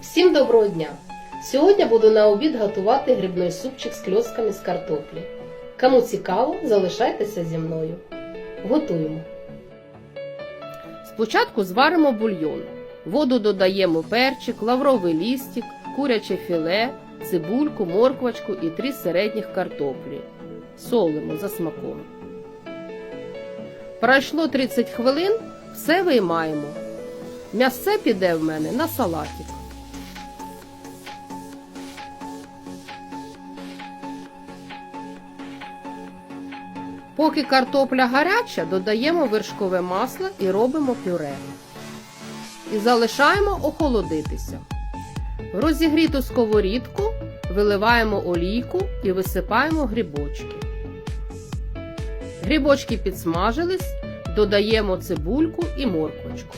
Всім доброго дня! Сьогодні буду на обід готувати грибний супчик з кльосками з картоплі. Кому цікаво, залишайтеся зі мною. Готуємо. Спочатку зваримо бульйон. Воду додаємо перчик, лавровий лістик, куряче філе, цибульку, морквочку і три середніх картоплі. Солимо за смаком. Пройшло 30 хвилин, все виймаємо. М'ясце піде в мене на салатик. Поки картопля гаряча, додаємо вершкове масло і робимо пюре. І залишаємо охолодитися. В розігріту сковорідку виливаємо олійку і висипаємо грибочки. Грибочки підсмажились, додаємо цибульку і морквочку.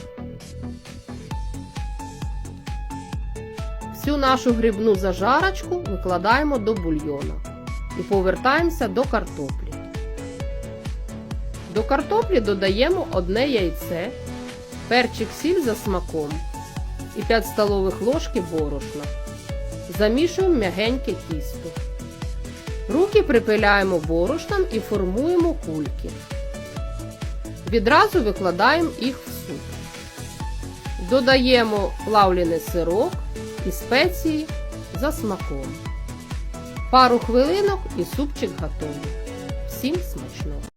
Всю нашу грибну зажарочку викладаємо до бульйона і повертаємося до картоплі. До картоплі додаємо одне яйце, перчик сіль за смаком і 5 столових ложки борошна. Замішуємо м'ягеньке тісто. Руки припиляємо борошном і формуємо кульки. Відразу викладаємо їх в суп. Додаємо плавлений сирок і спеції за смаком. Пару хвилинок і супчик готовий. Всім смачного!